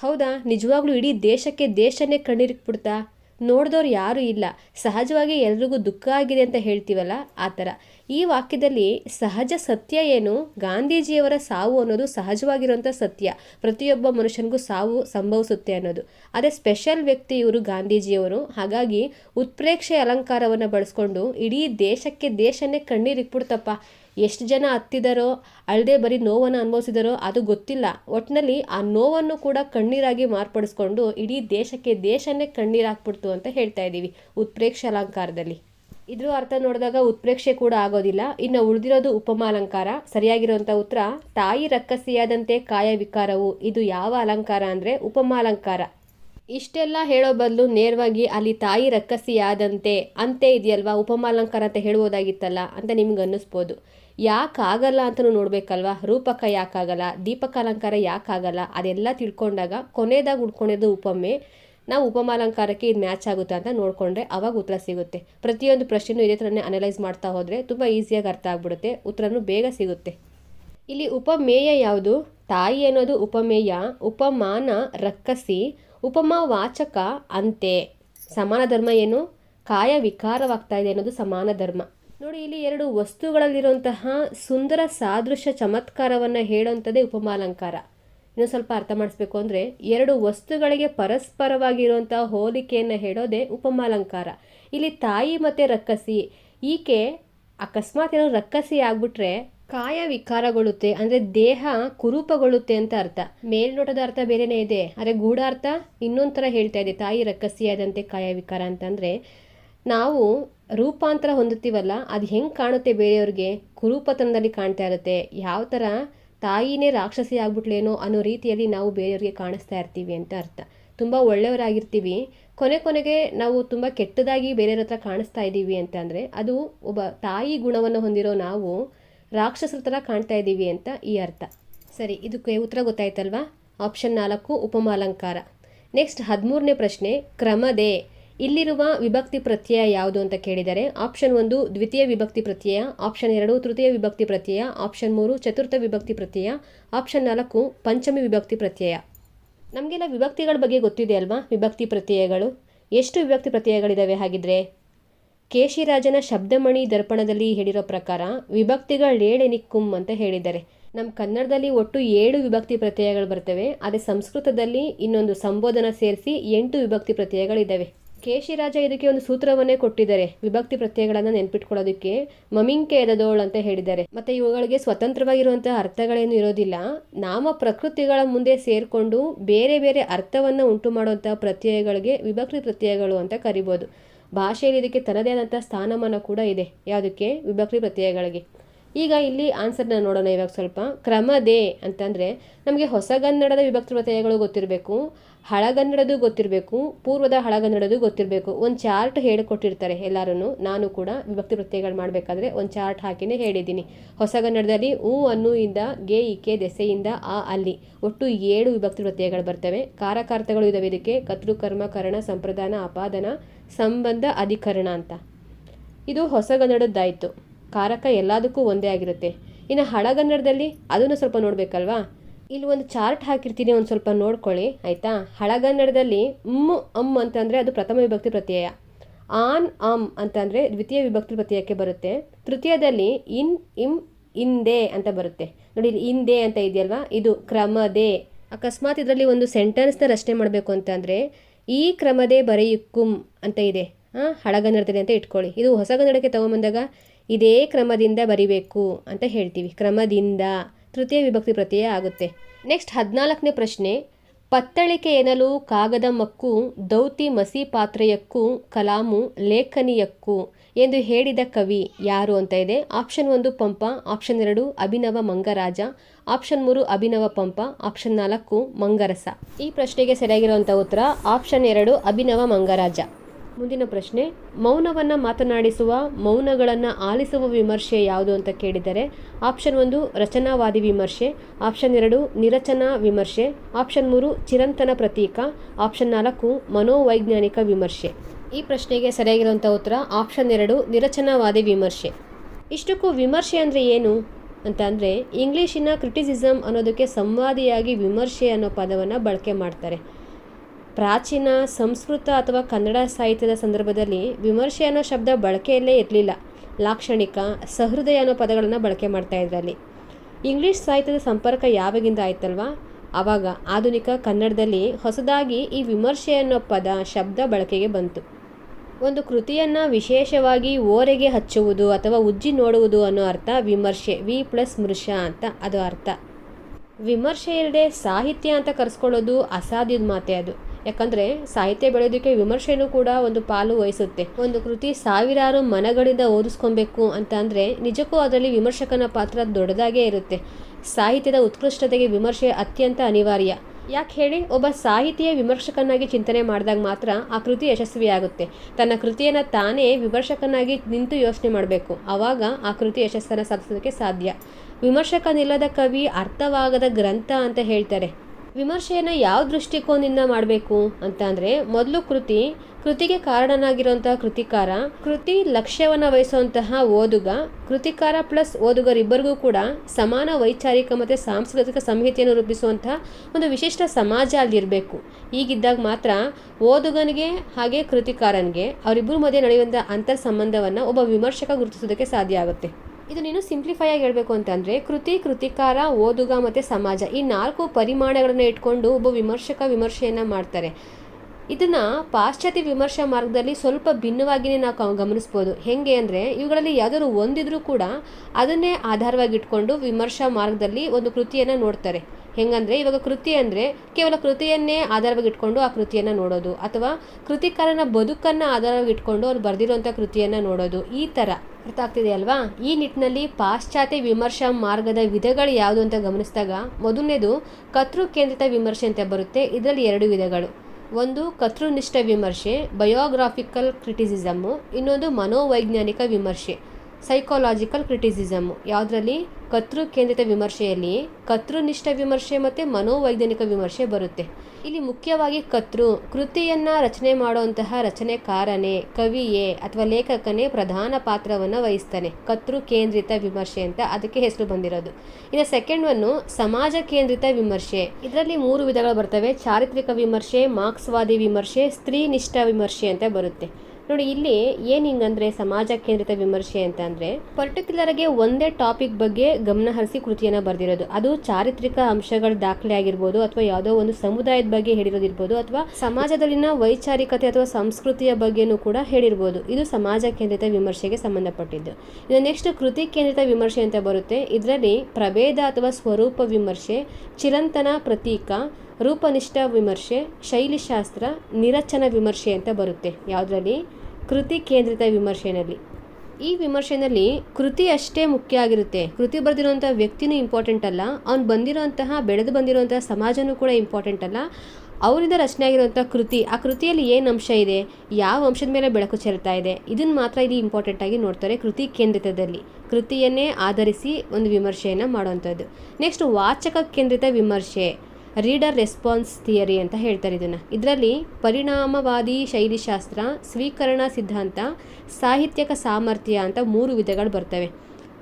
ಹೌದಾ? ನಿಜವಾಗ್ಲೂ ಇಡೀ ದೇಶಕ್ಕೆ ದೇಶನೇ ಕಣ್ಣೀರಿಟ್ಬಿಡ್ತಾ? ನೋಡಿದವ್ರು ಯಾರೂ ಇಲ್ಲ. ಸಹಜವಾಗಿ ಎಲ್ರಿಗೂ ದುಃಖ ಆಗಿದೆ ಅಂತ ಹೇಳ್ತೀವಲ್ಲ? ಆ ಥರ. ಈ ವಾಕ್ಯದಲ್ಲಿ ಸಹಜ ಸತ್ಯ ಏನು? ಗಾಂಧೀಜಿಯವರ ಸಾವು ಅನ್ನೋದು ಸಹಜವಾಗಿರುವಂಥ ಸತ್ಯ. ಪ್ರತಿಯೊಬ್ಬ ಮನುಷ್ಯನಿಗೂ ಸಾವು ಸಂಭವಿಸುತ್ತೆ ಅನ್ನೋದು. ಅದೇ ಸ್ಪೆಷಲ್ ವ್ಯಕ್ತಿ ಇವರು ಗಾಂಧೀಜಿಯವರು. ಹಾಗಾಗಿ ಉತ್ಪ್ರೇಕ್ಷೆ ಅಲಂಕಾರವನ್ನು ಬಳಸ್ಕೊಂಡು ಇಡೀ ದೇಶಕ್ಕೆ ದೇಶನೇ ಕಣ್ಣೀರಿಟ್ಬಿಡ್ತಪ್ಪ. ಎಷ್ಟು ಜನ ಹತ್ತಿದಾರೋ ಅಳದೆ ಬರೀ ನೋವನ್ನು ಅನುಭವಿಸಿದಾರೋ ಅದು ಗೊತ್ತಿಲ್ಲ. ಒಟ್ಟಿನಲ್ಲಿ ಆ ನೋವನ್ನು ಕೂಡ ಕಣ್ಣೀರಾಗಿ ಮಾರ್ಪಡಿಸ್ಕೊಂಡು ಇಡೀ ದೇಶಕ್ಕೆ ದೇಶನೇ ಕಣ್ಣೀರಾಕ್ಬಿಡ್ತು ಅಂತ ಹೇಳ್ತಾ ಇದ್ದೀವಿ ಉತ್ಪ್ರೇಕ್ಷ ಅಲಂಕಾರದಲ್ಲಿ. ಇದ್ರ ಅರ್ಥ ನೋಡಿದಾಗ ಉತ್ಪ್ರೇಕ್ಷೆ ಕೂಡ ಆಗೋದಿಲ್ಲ. ಇನ್ನು ಉಳಿದಿರೋದು ಉಪಮಾಲಂಕಾರ ಸರಿಯಾಗಿರುವಂಥ ಉತ್ತರ, ತಾಯಿ ರಕ್ಕಸಿಯಾದಂತೆ ಕಾಯ ವಿಕಾರವು. ಇದು ಯಾವ ಅಲಂಕಾರ ಅಂದರೆ ಉಪಮಾಲಂಕಾರ ಇಷ್ಟೆಲ್ಲ ಹೇಳೋ ಬದಲು ನೇರವಾಗಿ ಅಲ್ಲಿ ತಾಯಿ ರಕ್ಕಸಿಯಾದಂತೆ ಅಂತೆ ಇದೆಯಲ್ವಾ ಉಪಮಾಲಂಕಾರ ಅಂತ ಹೇಳುವುದಾಗಿತ್ತಲ್ಲ ಅಂತ ನಿಮ್ಗೆ ಅನ್ನಿಸ್ಬೋದು. ಯಾಕಾಗಲ್ಲ ಅಂತಲೂ ನೋಡಬೇಕಲ್ವಾ? ರೂಪಕ ಯಾಕಾಗಲ್ಲ? ದೀಪಕಾಲಂಕಾರ ಯಾಕಾಗಲ್ಲ? ಅದೆಲ್ಲ ತಿಳ್ಕೊಂಡಾಗ ಕೊನೆಯದಾಗಿ ಉಳ್ಕೊಂಡಿದ್ದು ಉಪಮೆ. ನಾವು ಉಪಮಾಲಂಕಾರಕ್ಕೆ ಇದು ಮ್ಯಾಚ್ ಆಗುತ್ತೆ ಅಂತ ನೋಡಿಕೊಂಡ್ರೆ ಅವಾಗ ಉತ್ತರ ಸಿಗುತ್ತೆ. ಪ್ರತಿಯೊಂದು ಪ್ರಶ್ನೆನೂ ಇದೇ ಥರನೇ ಅನಲೈಸ್ ಮಾಡ್ತಾ ಹೋದರೆ ತುಂಬ ಈಸಿಯಾಗಿ ಅರ್ಥ ಆಗ್ಬಿಡುತ್ತೆ. ಉತ್ತರನೂ ಬೇಗ ಸಿಗುತ್ತೆ. ಇಲ್ಲಿ ಉಪಮೇಯ ಯಾವುದು? ತಾಯಿ ಅನ್ನೋದು ಉಪಮೇಯ, ಉಪಮಾನ ರಕ್ಕಸಿ ಉಪಮಾ ವಾಚಕ ಅಂತೆ. ಸಮಾನ ಧರ್ಮ ಏನು? ಕಾಯ ವಿಕಾರವಾಗ್ತಾ ಇದೆ ಅನ್ನೋದು ಸಮಾನ ಧರ್ಮ. ನೋಡಿ, ಇಲ್ಲಿ ಎರಡು ವಸ್ತುಗಳಲ್ಲಿರುವಂತಹ ಸುಂದರ ಸಾದೃಶ್ಯ ಚಮತ್ಕಾರವನ್ನು ಹೇಳುವಂಥದ್ದೇ ಉಪಮಾಲಂಕಾರ. ಇನ್ನೂ ಸ್ವಲ್ಪ ಅರ್ಥ ಮಾಡಿಸ್ಬೇಕು ಅಂದರೆ, ಎರಡು ವಸ್ತುಗಳಿಗೆ ಪರಸ್ಪರವಾಗಿರುವಂತಹ ಹೋಲಿಕೆಯನ್ನು ಹೇಳೋದೇ ಉಪಮಾಲಂಕಾರ. ಇಲ್ಲಿ ತಾಯಿ ಮತ್ತು ರಕ್ಕಸಿ. ಈಕೆ ಅಕಸ್ಮಾತ್ ಏನೋ ರಕ್ಕಸಿ ಆಗ್ಬಿಟ್ರೆ ಕಾಯ ವಿಕಾರಗೊಳ್ಳುತ್ತೆ, ಅಂದರೆ ದೇಹ ಕುರೂಪಗೊಳ್ಳುತ್ತೆ ಅಂತ ಅರ್ಥ. ಮೇಲ್ನೋಟದ ಅರ್ಥ ಬೇರೆನೇ ಇದೆ. ಆದರೆ ಗೂಢಾರ್ಥ ಇನ್ನೊಂದು ಥರ ಹೇಳ್ತಾ ಇದೆ, ತಾಯಿ ರಕ್ಕಸಿಯಾದಂತೆ ಕಾಯ ವಿಕಾರ ಅಂತಂದರೆ ನಾವು ರೂಪಾಂತರ ಹೊಂದುತ್ತೀವಲ್ಲ, ಅದು ಹೆಂಗೆ ಕಾಣುತ್ತೆ ಬೇರೆಯವ್ರಿಗೆ? ಕುರೂಪತನದಲ್ಲಿ ಕಾಣ್ತಾ ಇರುತ್ತೆ. ಯಾವ ಥರ ತಾಯಿನೇ ರಾಕ್ಷಸಿ ಆಗ್ಬಿಟ್ಲೇನೋ ಅನ್ನೋ ರೀತಿಯಲ್ಲಿ ನಾವು ಬೇರೆಯವ್ರಿಗೆ ಕಾಣಿಸ್ತಾ ಇರ್ತೀವಿ ಅಂತ ಅರ್ಥ. ತುಂಬ ಒಳ್ಳೆಯವರಾಗಿರ್ತೀವಿ. ಕೊನೆ ಕೊನೆಗೆ ನಾವು ತುಂಬ ಕೆಟ್ಟದಾಗಿ ಬೇರೆಯವ್ರ ಹತ್ರ ಕಾಣಿಸ್ತಾ ಇದ್ದೀವಿ ಅಂತ ಅಂದರೆ, ಅದು ಒಬ್ಬ ತಾಯಿ ಗುಣವನ್ನು ಹೊಂದಿರೋ ನಾವು ರಾಕ್ಷಸರ ಥರ ಕಾಣ್ತಾ ಇದ್ದೀವಿ ಅಂತ ಈ ಅರ್ಥ. ಸರಿ, ಇದಕ್ಕೆ ಉತ್ತರ ಗೊತ್ತಾಯ್ತಲ್ವಾ? ಆಪ್ಷನ್ ನಾಲ್ಕು, ಉಪಮಾಲಂಕಾರ. ನೆಕ್ಸ್ಟ್ ಹದಿಮೂರನೇ ಪ್ರಶ್ನೆ, ಕ್ರಮದೆ. ಇಲ್ಲಿರುವ ವಿಭಕ್ತಿ ಪ್ರತ್ಯಯ ಯಾವುದು ಅಂತ ಕೇಳಿದರೆ ಆಪ್ಷನ್ ಒಂದು ದ್ವಿತೀಯ ವಿಭಕ್ತಿ ಪ್ರತ್ಯಯ, ಆಪ್ಷನ್ ಎರಡು ತೃತೀಯ ವಿಭಕ್ತಿ ಪ್ರತ್ಯಯ, ಆಪ್ಷನ್ ಮೂರು ಚತುರ್ಥ ವಿಭಕ್ತಿ ಪ್ರತ್ಯಯ, ಆಪ್ಷನ್ ನಾಲ್ಕು ಪಂಚಮಿ ವಿಭಕ್ತಿ ಪ್ರತ್ಯಯ. ನಮಗೆಲ್ಲ ವಿಭಕ್ತಿಗಳ ಬಗ್ಗೆ ಗೊತ್ತಿದೆ ಅಲ್ವಾ? ವಿಭಕ್ತಿ ಪ್ರತ್ಯಯಗಳು. ಎಷ್ಟು ವಿಭಕ್ತಿ ಪ್ರತ್ಯಯಗಳಿದ್ದಾವೆ ಹಾಗಿದ್ರೆ? ಕೇಶಿರಾಜನ ಶಬ್ದಮಣಿ ದರ್ಪಣದಲ್ಲಿ ಹೇಳಿರೋ ಪ್ರಕಾರ ವಿಭಕ್ತಿಗಳೇಳೆನಿಕ್ಕುಂ ಅಂತ ಹೇಳಿದ್ದಾರೆ. ನಮ್ಮ ಕನ್ನಡದಲ್ಲಿ ಒಟ್ಟು ಏಳು ವಿಭಕ್ತಿ ಪ್ರತ್ಯಯಗಳು ಬರ್ತವೆ. ಅದೇ ಸಂಸ್ಕೃತದಲ್ಲಿ ಇನ್ನೊಂದು ಸಂಬೋಧನ ಸೇರಿಸಿ ಎಂಟು ವಿಭಕ್ತಿ ಪ್ರತ್ಯಯಗಳಿದ್ದಾವೆ ಕೇಶಿರಾಜ ಇದಕ್ಕೆ ಒಂದು ಸೂತ್ರವನ್ನೇ ಕೊಟ್ಟಿದ್ದಾರೆ. ವಿಭಕ್ತಿ ಪ್ರತ್ಯಯಗಳನ್ನು ನೆನ್ಪಿಟ್ಕೊಳ್ಳೋದಕ್ಕೆ ಮಮಿಂಕೆ ಎದದೋಳ್ ಅಂತ ಹೇಳಿದ್ದಾರೆ. ಮತ್ತೆ ಇವುಗಳಿಗೆ ಸ್ವತಂತ್ರವಾಗಿರುವಂತಹ ಅರ್ಥಗಳೇನು ಇರೋದಿಲ್ಲ. ನಾಮ ಪ್ರಕೃತಿಗಳ ಮುಂದೆ ಸೇರಿಕೊಂಡು ಬೇರೆ ಬೇರೆ ಅರ್ಥವನ್ನು ಉಂಟು ಮಾಡುವಂತಹ ಪ್ರತ್ಯಯಗಳಿಗೆ ವಿಭಕ್ತಿ ಪ್ರತ್ಯಯಗಳು ಅಂತ ಕರಿಬೋದು. ಭಾಷೆಯಲ್ಲಿ ಇದಕ್ಕೆ ತನ್ನದೇ ಆದಂತಹ ಸ್ಥಾನಮಾನ ಕೂಡ ಇದೆ. ಯಾವುದಕ್ಕೆ? ವಿಭಕ್ತಿ ಪ್ರತ್ಯಯಗಳಿಗೆ. ಈಗ ಇಲ್ಲಿ ಆನ್ಸರ್ನ ನೋಡೋಣ ಇವಾಗ ಸ್ವಲ್ಪ. ಕ್ರಮದೇ ಅಂತಂದರೆ ನಮಗೆ ಹೊಸಗನ್ನಡದ ವಿಭಕ್ತಿ ಪ್ರತ್ಯಯಗಳು ಗೊತ್ತಿರಬೇಕು. ಹಳಗನ್ನಡದು ಗೊತ್ತಿರಬೇಕು, ಪೂರ್ವದ ಹಳಗನ್ನಡದು ಗೊತ್ತಿರಬೇಕು. ಒಂದು ಚಾರ್ಟ್ ಹೇಳಿಕೊಟ್ಟಿರ್ತಾರೆ ಎಲ್ಲರೂ ನಾನು ಕೂಡ ವಿಭಕ್ತಿ ಪ್ರತ್ಯಯಗಳು ಮಾಡಬೇಕಾದ್ರೆ ಒಂದು ಚಾರ್ಟ್ ಹಾಕಿನೇ ಹೇಳಿದ್ದೀನಿ. ಹೊಸಗನ್ನಡದಲ್ಲಿ ಊ ಅನ್ನು ಇಂದ ಗೆ ಇಕೆ ದೆಸೆಯಿಂದ ಆ ಅಲ್ಲಿ ಒಟ್ಟು ಏಳು ವಿಭಕ್ತಿ ಪ್ರತ್ಯಯಗಳು ಬರ್ತವೆ. ಕಾರಕಾರ್ಥಗಳು ಇದಾವೆ ಇದಕ್ಕೆ. ಕರ್ಮಕರಣ ಕರ್ಮ, ಕರಣ, ಸಂಪ್ರದಾನ, ಅಪಾದನ, ಸಂಬಂಧ, ಅಧಿಕರಣ ಅಂತ. ಇದು ಹೊಸಗನ್ನಡದ್ದಾಯಿತು. ಕಾರಕ ಎಲ್ಲದಕ್ಕೂ ಒಂದೇ ಆಗಿರುತ್ತೆ. ಇನ್ನು ಹಳಗನ್ನಡದಲ್ಲಿ ಅದನ್ನು ಸ್ವಲ್ಪ ನೋಡಬೇಕಲ್ವಾ? ಇಲ್ಲಿ ಒಂದು ಚಾರ್ಟ್ ಹಾಕಿರ್ತೀನಿ ಒಂದು ಸ್ವಲ್ಪ ನೋಡ್ಕೊಳ್ಳಿ, ಆಯಿತಾ? ಹಳಗನ್ನಡದಲ್ಲಿ ಮ್, ಅಮ್ ಅಂತಂದರೆ ಅದು ಪ್ರಥಮ ವಿಭಕ್ತಿ ಪ್ರತ್ಯಯ. ಆನ್, ಅಮ್ ಅಂತಂದರೆ ದ್ವಿತೀಯ ವಿಭಕ್ತಿ ಪ್ರತ್ಯಯಕ್ಕೆ ಬರುತ್ತೆ. ತೃತೀಯದಲ್ಲಿ ಇನ್ ಇಮ್ ಇಂದೆ ಅಂತ ಬರುತ್ತೆ. ನೋಡಿ ಇಂದೆ ಅಂತ ಇದೆಯಲ್ವಾ? ಇದು ಕ್ರಮದೇ. ಅಕಸ್ಮಾತ್ ಇದರಲ್ಲಿ ಒಂದು ಸೆಂಟೆನ್ಸ್ನ ರಚನೆ ಮಾಡಬೇಕು ಅಂತಂದರೆ, ಈ ಕ್ರಮದೇ ಬರೆಯುಕ್ಕುಂ ಅಂತ ಇದೆ. ಹಾಂ ಹಳಗನ್ನಡದಲ್ಲಿ ಅಂತ ಇಟ್ಕೊಳ್ಳಿ. ಇದು ಹೊಸಗನ್ನಡಕ್ಕೆ ತೊಗೊಂಬಂದಾಗ, ಇದೇ ಕ್ರಮದಿಂದ ಬರಿಬೇಕು ಅಂತ ಹೇಳ್ತೀವಿ. ಕ್ರಮದಿಂದ. ತೃತೀಯ ವಿಭಕ್ತಿ ಪ್ರತ್ಯಯ ಆಗುತ್ತೆ. ನೆಕ್ಸ್ಟ್ ಹದಿನಾಲ್ಕನೇ ಪ್ರಶ್ನೆ, ಪತ್ತಳಿಕೆ ಎನ್ನಲು ಕಾಗದ ಮಕ್ಕು, ದೌತಿ ಮಸಿ ಪಾತ್ರೆಯಕ್ಕೂ, ಕಲಾಮು ಲೇಖನಿಯಕ್ಕೂ ಎಂದು ಹೇಳಿದ ಕವಿ ಯಾರು ಅಂತ ಇದೆ. ಆಪ್ಷನ್ ಒಂದು ಪಂಪ ಆಪ್ಷನ್ ಎರಡು ಅಭಿನವ ಮಂಗರಾಜ ಆಪ್ಷನ್ ಮೂರು ಅಭಿನವ ಪಂಪ ಆಪ್ಷನ್ ನಾಲ್ಕು ಮಂಗರಸ. ಈ ಪ್ರಶ್ನೆಗೆ ಸರಿಯಾಗಿರುವಂಥ ಉತ್ತರ ಆಪ್ಷನ್ ಎರಡು ಅಭಿನವ ಮಂಗರಾಜ. ಮುಂದಿನ ಪ್ರಶ್ನೆ, ಮೌನವನ್ನು ಮಾತನಾಡಿಸುವ, ಮೌನಗಳನ್ನು ಆಲಿಸುವ ವಿಮರ್ಶೆ ಯಾವುದು ಅಂತ ಕೇಳಿದರೆ, ಆಪ್ಷನ್ ಒಂದು, ರಚನಾವಾದಿ ವಿಮರ್ಶೆ, ಆಪ್ಷನ್ ಎರಡು, ನಿರಚನಾ ವಿಮರ್ಶೆ, ಆಪ್ಷನ್ ಮೂರು, ಚಿರಂತನ ಪ್ರತೀಕ, ಆಪ್ಷನ್ ನಾಲ್ಕು, ಮನೋವೈಜ್ಞಾನಿಕ ವಿಮರ್ಶೆ. ಈ ಪ್ರಶ್ನೆಗೆ ಸರಿಯಾಗಿರುವಂಥ ಉತ್ತರ, ಆಪ್ಷನ್ ಎರಡು, ನಿರಚನಾವಾದಿ ವಿಮರ್ಶೆ. ಇಷ್ಟಕ್ಕೂ ವಿಮರ್ಶೆ ಅಂದರೆ ಏನು ಅಂತ ಅಂದರೆ, ಇಂಗ್ಲೀಷಿನ ಕ್ರಿಟಿಸಿಸಮ್ ಅನ್ನೋದಕ್ಕೆ ಸಂವಾದಿಯಾಗಿ ವಿಮರ್ಶೆ ಅನ್ನೋ ಪದವನ್ನು ಬಳಕೆ ಮಾಡ್ತಾರೆ. ಪ್ರಾಚೀನ ಸಂಸ್ಕೃತ ಅಥವಾ ಕನ್ನಡ ಸಾಹಿತ್ಯದ ಸಂದರ್ಭದಲ್ಲಿ ವಿಮರ್ಶೆ ಅನ್ನೋ ಶಬ್ದ ಬಳಕೆಯಲ್ಲೇ ಇರಲಿಲ್ಲ. ಲಾಕ್ಷಣಿಕ, ಸಹೃದಯ ಅನ್ನೋ ಪದಗಳನ್ನು ಬಳಕೆ ಮಾಡ್ತಾ ಇದ್ರಲ್ಲಿ. ಇಂಗ್ಲೀಷ್ ಸಾಹಿತ್ಯದ ಸಂಪರ್ಕ ಯಾವಾಗಿಂದ ಆಯ್ತಲ್ವಾ? ಆವಾಗ ಆಧುನಿಕ ಕನ್ನಡದಲ್ಲಿ ಹೊಸದಾಗಿ ಈ ವಿಮರ್ಶೆ ಅನ್ನೋ ಪದ, ಶಬ್ದ ಬಳಕೆಗೆ ಬಂತು. ಒಂದು ಕೃತಿಯನ್ನು ವಿಶೇಷವಾಗಿ ಓರೆಗೆ ಹಚ್ಚುವುದು ಅಥವಾ ಉಜ್ಜಿ ನೋಡುವುದು ಅನ್ನೋ ಅರ್ಥ ವಿಮರ್ಶೆ ವಿ ಪ್ಲಸ್ ಮೃಷ ಅಂತ, ಅದು ಅರ್ಥ. ವಿಮರ್ಶೆ ಇಲ್ಲದೆ ಸಾಹಿತ್ಯ ಅಂತ ಕರೆಸ್ಕೊಳ್ಳೋದು ಅಸಾಧ್ಯದ ಮಾತೆ ಅದು. ಯಾಕಂದರೆ ಸಾಹಿತ್ಯ ಬೆಳೆಯೋದಕ್ಕೆ ವಿಮರ್ಶೆನೂ ಕೂಡ ಒಂದು ಪಾಲು ವಹಿಸುತ್ತೆ. ಒಂದು ಕೃತಿ ಸಾವಿರಾರು ಮನಗಳಿಂದ ಓದಿಸ್ಕೊಬೇಕು ಅಂತ ಅಂದರೆ ನಿಜಕ್ಕೂ ಅದರಲ್ಲಿ ವಿಮರ್ಶಕನ ಪಾತ್ರ ದೊಡ್ಡದಾಗೇ ಇರುತ್ತೆ. ಸಾಹಿತ್ಯದ ಉತ್ಕೃಷ್ಟತೆಗೆ ವಿಮರ್ಶೆ ಅತ್ಯಂತ ಅನಿವಾರ್ಯ. ಯಾಕೆ ಹೇಳಿ? ಒಬ್ಬ ಸಾಹಿತಿಯ ವಿಮರ್ಶಕನಾಗಿ ಚಿಂತನೆ ಮಾಡಿದಾಗ ಮಾತ್ರ ಆ ಕೃತಿ ಯಶಸ್ವಿಯಾಗುತ್ತೆ. ತನ್ನ ಕೃತಿಯನ್ನು ತಾನೇ ವಿಮರ್ಶಕನಾಗಿ ನಿಂತು ಯೋಚನೆ ಮಾಡಬೇಕು. ಆವಾಗ ಆ ಕೃತಿ ಯಶಸ್ಸನ್ನು ಸಾಧಿಸೋದಕ್ಕೆ ಸಾಧ್ಯ. ವಿಮರ್ಶಕನಿಲ್ಲದ ಕವಿ ಅರ್ಥವಾಗದ ಗ್ರಂಥ ಅಂತ ಹೇಳ್ತಾರೆ. ವಿಮರ್ಶೆಯನ್ನು ಯಾವ ದೃಷ್ಟಿಕೋನದಿಂದ ಮಾಡಬೇಕು ಅಂತ ಅಂದರೆ ಮೊದಲು ಕೃತಿ, ಕೃತಿಗೆ ಕಾರಣನಾಗಿರುವಂತಹ ಕೃತಿಕಾರ, ಕೃತಿ ಲಕ್ಷ್ಯವನ್ನು ವಹಿಸುವಂತಹ ಓದುಗ, ಕೃತಿಕಾರ ಪ್ಲಸ್ ಓದುಗರಿಬ್ಬರಿಗೂ ಕೂಡ ಸಮಾನ ವೈಚಾರಿಕ ಮತ್ತು ಸಾಂಸ್ಕೃತಿಕ ಸಂಹಿತೆಯನ್ನು ರೂಪಿಸುವಂತಹ ಒಂದು ವಿಶಿಷ್ಟ ಸಮಾಜ ಅಲ್ಲಿರಬೇಕು. ಹೀಗಿದ್ದಾಗ ಮಾತ್ರ ಓದುಗನಿಗೆ ಹಾಗೆ ಕೃತಿಕಾರನಿಗೆ ಅವರಿಬ್ಬರ ಮಧ್ಯೆ ನಡೆಯುವಂಥ ಅಂತರ್ ಸಂಬಂಧವನ್ನು ಒಬ್ಬ ವಿಮರ್ಶಕ ಗುರುತಿಸೋದಕ್ಕೆ ಸಾಧ್ಯ ಆಗುತ್ತೆ. ಇದು ನೀನು ಸಿಂಪ್ಲಿಫೈ ಆಗಿ ಹೇಳಬೇಕು ಅಂತಂದರೆ, ಕೃತಿ, ಕೃತಿಕಾರ, ಓದುಗ ಮತ್ತು ಸಮಾಜ ಈ ನಾಲ್ಕು ಪರಿಮಾಣಗಳನ್ನು ಇಟ್ಕೊಂಡು ಒಬ್ಬ ವಿಮರ್ಶಕ ವಿಮರ್ಶೆಯನ್ನು ಮಾಡ್ತಾರೆ. ಇದನ್ನು ಪಾಶ್ಚಾತ್ಯ ವಿಮರ್ಶಾ ಮಾರ್ಗದಲ್ಲಿ ಸ್ವಲ್ಪ ಭಿನ್ನವಾಗಿಯೇ ನಾವು ಗಮನಿಸ್ಬೋದು. ಹೇಗೆ ಅಂದರೆ, ಇವುಗಳಲ್ಲಿ ಯಾವುದಾದ್ರು ಒಂದಿದ್ರೂ ಕೂಡ ಅದನ್ನೇ ಆಧಾರವಾಗಿ ಇಟ್ಕೊಂಡು ವಿಮರ್ಶಾ ಮಾರ್ಗದಲ್ಲಿ ಒಂದು ಕೃತಿಯನ್ನು ನೋಡ್ತಾರೆ. ಹೆಂಗಂದರೆ, ಇವಾಗ ಕೃತಿ ಅಂದರೆ ಕೇವಲ ಕೃತಿಯನ್ನೇ ಆಧಾರವಾಗಿ ಇಟ್ಕೊಂಡು ಆ ಕೃತಿಯನ್ನು ನೋಡೋದು. ಅಥವಾ ಕೃತಿಕಾರನ ಬದುಕನ್ನು ಆಧಾರವಾಗಿ ಇಟ್ಕೊಂಡು ಅವ್ರು ಬರೆದಿರುವಂಥ ಕೃತಿಯನ್ನು ನೋಡೋದು. ಈ ಥರ ಅರ್ಥ ಆಗ್ತಿದೆ ಅಲ್ವಾ? ಈ ನಿಟ್ಟಿನಲ್ಲಿ ಪಾಶ್ಚಾತ್ಯ ವಿಮರ್ಶಾ ಮಾರ್ಗದ ವಿಧಗಳು ಯಾವುದು ಅಂತ ಗಮನಿಸಿದಾಗ, ಮೊದಲನೇದು ಕತೃ ಕೇಂದ್ರಿತ ವಿಮರ್ಶೆ ಅಂತ ಬರುತ್ತೆ. ಇದರಲ್ಲಿ ಎರಡು ವಿಧಗಳು. ಒಂದು ಕತೃನಿಷ್ಠ ವಿಮರ್ಶೆ ಬಯೋಗ್ರಾಫಿಕಲ್ ಕ್ರಿಟಿಸಿಸಮ್ಮು ಇನ್ನೊಂದು ಮನೋವೈಜ್ಞಾನಿಕ ವಿಮರ್ಶೆ. ಸೈಕಾಲಜಿಕಲ್ ಕ್ರಿಟಿಸಿಸಮ್ ಯಾವುದರಲ್ಲಿ? ಕರ್ತೃ ಕೇಂದ್ರಿತ ವಿಮರ್ಶೆಯಲ್ಲಿ ಕರ್ತೃನಿಷ್ಠ ವಿಮರ್ಶೆ ಮತ್ತು ಮನೋವೈಜ್ಞಾನಿಕ ವಿಮರ್ಶೆ ಬರುತ್ತೆ. ಇಲ್ಲಿ ಮುಖ್ಯವಾಗಿ ಕರ್ತೃ ಕೃತಿಯನ್ನು ರಚನೆ ಮಾಡುವಂತಹ ರಚನೆಕಾರನೇ ಕವಿಯೇ ಅಥವಾ ಲೇಖಕನೇ ಪ್ರಧಾನ ಪಾತ್ರವನ್ನು ವಹಿಸ್ತಾನೆ. ಕರ್ತೃ ಕೇಂದ್ರಿತ ವಿಮರ್ಶೆ ಅಂತ ಅದಕ್ಕೆ ಹೆಸರು ಬಂದಿರೋದು. ಇನ್ನು ಸೆಕೆಂಡ್ ಒನ್ನು ಸಮಾಜ ಕೇಂದ್ರಿತ ವಿಮರ್ಶೆ. ಇದರಲ್ಲಿ ಮೂರು ವಿಧಗಳು ಬರ್ತವೆ. ಚಾರಿತ್ರಿಕ ವಿಮರ್ಶೆ, ಮಾರ್ಕ್ಸ್ವಾದಿ ವಿಮರ್ಶೆ, ಸ್ತ್ರೀನಿಷ್ಠ ವಿಮರ್ಶೆ ಅಂತ ಬರುತ್ತೆ. ನೋಡಿ, ಇಲ್ಲಿ ಏನು ಹಿಂಗಂದ್ರೆ ಸಮಾಜ ಕೇಂದ್ರಿತ ವಿಮರ್ಶೆ ಅಂತ ಅಂದರೆ ಆಗಿ ಒಂದೇ ಟಾಪಿಕ್ ಬಗ್ಗೆ ಗಮನ ಹರಿಸಿ ಕೃತಿಯನ್ನು ಬರೆದಿರೋದು. ಅದು ಚಾರಿತ್ರಿಕ ಅಂಶಗಳ ದಾಖಲೆ ಆಗಿರ್ಬೋದು ಅಥವಾ ಯಾವುದೋ ಒಂದು ಸಮುದಾಯದ ಬಗ್ಗೆ ಹೇಳಿರೋದಿರ್ಬೋದು ಅಥವಾ ಸಮಾಜದಲ್ಲಿನ ವೈಚಾರಿಕತೆ ಅಥವಾ ಸಂಸ್ಕೃತಿಯ ಬಗ್ಗೆನೂ ಕೂಡ ಹೇಳಿರ್ಬೋದು. ಇದು ಸಮಾಜ ಕೇಂದ್ರಿತ ವಿಮರ್ಶೆಗೆ ಸಂಬಂಧಪಟ್ಟಿದ್ದು. ಇನ್ನು ನೆಕ್ಸ್ಟ್ ಕೃತಿ ಕೇಂದ್ರಿತ ವಿಮರ್ಶೆ ಅಂತ ಬರುತ್ತೆ. ಇದರಲ್ಲಿ ಪ್ರಭೇದ ಅಥವಾ ಸ್ವರೂಪ ವಿಮರ್ಶೆ, ಚಿರಂತನ ಪ್ರತೀಕ ರೂಪನಿಷ್ಠ ವಿಮರ್ಶೆ, ಶೈಲಿಶಾಸ್ತ್ರ, ನಿರಚನ ವಿಮರ್ಶೆ ಅಂತ ಬರುತ್ತೆ. ಯಾವುದರಲ್ಲಿ? ಕೃತಿ ಕೇಂದ್ರಿತ ವಿಮರ್ಶೆನಲ್ಲಿ. ಈ ವಿಮರ್ಶೆನಲ್ಲಿ ಕೃತಿ ಅಷ್ಟೇ ಮುಖ್ಯ ಆಗಿರುತ್ತೆ. ಕೃತಿ ಬರೆದಿರುವಂಥ ವ್ಯಕ್ತಿನೂ ಇಂಪಾರ್ಟೆಂಟ್ ಅಲ್ಲ. ಅವ್ನು ಬಂದಿರೋಂತಹ, ಬೆಳೆದು ಬಂದಿರುವಂತಹ ಸಮಾಜನೂ ಕೂಡ ಇಂಪಾರ್ಟೆಂಟ್ ಅಲ್ಲ. ಅವರಿಂದ ರಚನೆ ಆಗಿರುವಂಥ ಕೃತಿ, ಆ ಕೃತಿಯಲ್ಲಿ ಏನು ಅಂಶ ಇದೆ? ಯಾವ ಅಂಶದ ಮೇಲೆ ಬೆಳಕು ಚೆಲ್ತಾ ಇದೆ? ಇದನ್ನು ಮಾತ್ರ ಇಲ್ಲಿ ಇಂಪಾರ್ಟೆಂಟ್ ಆಗಿ ನೋಡ್ತಾರೆ ಕೃತಿ ಕೇಂದ್ರಿತದಲ್ಲಿ. ಕೃತಿಯನ್ನೇ ಆಧರಿಸಿ ಒಂದು ವಿಮರ್ಶೆಯನ್ನು ಮಾಡುವಂಥದ್ದು. ನೆಕ್ಸ್ಟ್ ವಾಚಕ ಕೇಂದ್ರಿತ ವಿಮರ್ಶೆ. ರೀಡರ್ ರೆಸ್ಪಾನ್ಸ್ ಥಿಯರಿ ಅಂತ ಹೇಳ್ತಾರೆ ಇದನ್ನು. ಇದರಲ್ಲಿ ಪರಿಣಾಮವಾದಿ ಶೈಲಿಶಾಸ್ತ್ರ, ಸ್ವೀಕರಣ ಸಿದ್ಧಾಂತ, ಸಾಹಿತ್ಯಕ ಸಾಮರ್ಥ್ಯ ಅಂತ ಮೂರು ವಿಧಗಳು ಬರ್ತವೆ.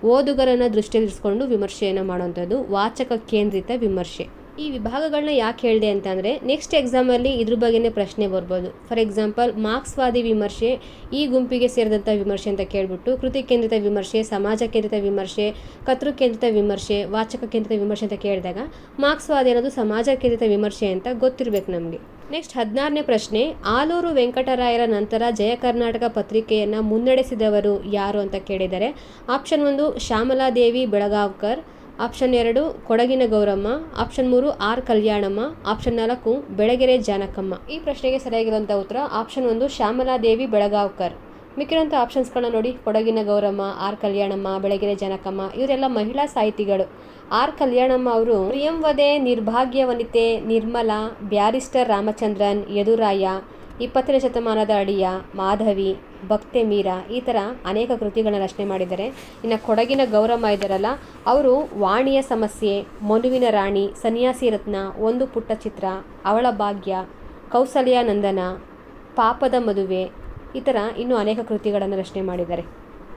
ಓದುಗರನ್ನು ದೃಷ್ಟಿಯಲ್ಲಿರಿಸ್ಕೊಂಡು ವಿಮರ್ಶೆಯನ್ನು ಮಾಡುವಂಥದ್ದು ವಾಚಕ ಕೇಂದ್ರಿತ ವಿಮರ್ಶೆ. ಈ ವಿಭಾಗಗಳನ್ನ ಯಾಕೆ ಹೇಳಿದೆ ಅಂತಂದರೆ ನೆಕ್ಸ್ಟ್ ಎಕ್ಸಾಮಲ್ಲಿ ಇದ್ರ ಬಗ್ಗೆನೇ ಪ್ರಶ್ನೆ ಬರ್ಬೋದು. ಫಾರ್ ಎಕ್ಸಾಂಪಲ್ ಮಾರ್ಕ್ಸ್ವಾದಿ ವಿಮರ್ಶೆ, ಈ ಗುಂಪಿಗೆ ಸೇರಿದಂಥ ವಿಮರ್ಶೆ ಅಂತ ಕೇಳಿಬಿಟ್ಟು, ಕೃತಿ ಕೇಂದ್ರಿತ ವಿಮರ್ಶೆ, ಸಮಾಜ ಕೇಂದ್ರಿತ ವಿಮರ್ಶೆ, ಕತೃ ಕೇಂದ್ರಿತ ವಿಮರ್ಶೆ, ವಾಚಕ ಕೇಂದ್ರಿತ ವಿಮರ್ಶೆ ಅಂತ ಕೇಳಿದಾಗ, ಮಾರ್ಕ್ಸ್ವಾದಿ ಅನ್ನೋದು ಸಮಾಜ ಕೇಂದ್ರಿತ ವಿಮರ್ಶೆ ಅಂತ ಗೊತ್ತಿರಬೇಕು ನಮಗೆ. ನೆಕ್ಸ್ಟ್ ಹದಿನಾರನೇ ಪ್ರಶ್ನೆ, ಆಲೂರು ವೆಂಕಟರಾಯರ ನಂತರ ಜಯ ಕರ್ನಾಟಕ ಪತ್ರಿಕೆಯನ್ನು ಮುನ್ನಡೆಸಿದವರು ಯಾರು ಅಂತ ಕೇಳಿದರೆ ಆಪ್ಷನ್ ಒಂದು ಶ್ಯಾಮಲಾದೇವಿ ಬೆಳಗಾವ್ಕರ್ ಆಪ್ಷನ್ ಎರಡು, ಕೊಡಗಿನ ಗೌರಮ್ಮ. ಆಪ್ಷನ್ ಮೂರು, ಆರ್ ಕಲ್ಯಾಣಮ್ಮ. ಆಪ್ಷನ್ ನಾಲ್ಕು, ಬೆಳಗೆರೆ ಜಾನಕಮ್ಮ. ಈ ಪ್ರಶ್ನೆಗೆ ಸರಿಯಾಗಿರುವಂಥ ಉತ್ತರ ಆಪ್ಷನ್ ಒಂದು ಶ್ಯಾಮಲಾದೇವಿ ಬೆಳಗಾವ್ಕರ್. ಮಿಕ್ಕಿರೋಂಥ ಆಪ್ಷನ್ಸ್ಗಳನ್ನ ನೋಡಿ, ಕೊಡಗಿನ ಗೌರಮ್ಮ, ಆರ್ ಕಲ್ಯಾಣಮ್ಮ, ಬೆಳಗೆರೆ ಜನಕಮ್ಮ, ಇವರೆಲ್ಲ ಮಹಿಳಾ ಸಾಹಿತಿಗಳು. ಆರ್ ಕಲ್ಯಾಣಮ್ಮ ಅವರು ಪ್ರಿಯಂವದೆ ನಿರ್ಭಾಗ್ಯ ವನಿತೆ ನಿರ್ಮಲಾ, ಬ್ಯಾರಿಸ್ಟರ್ ರಾಮಚಂದ್ರನ್, ಯದುರಾಯ, ಇಪ್ಪತ್ತನೇ ಶತಮಾನದ ಅಡಿಯ, ಮಾಧವಿ ಭಕ್ತೆ ಮೀರಾ ಈ ಥರ ಅನೇಕ ಕೃತಿಗಳನ್ನ ರಚನೆ ಮಾಡಿದ್ದಾರೆ. ಇನ್ನು ಕೊಡಗಿನ ಗೌರಮ್ಮ ಇದ್ದಾರಲ್ಲ, ಅವರು ವಾಣಿಯ ಸಮಸ್ಯೆ, ಮನುವಿನ ರಾಣಿ, ಸನ್ಯಾಸಿ ರತ್ನ, ಒಂದು ಪುಟ್ಟ ಚಿತ್ರ, ಅವಳ ಭಾಗ್ಯ, ಕೌಸಲ್ಯ ನಂದನ, ಪಾಪದ ಮದುವೆ ಈ ಥರ ಇನ್ನೂ ಅನೇಕ ಕೃತಿಗಳನ್ನು ರಚನೆ ಮಾಡಿದ್ದಾರೆ.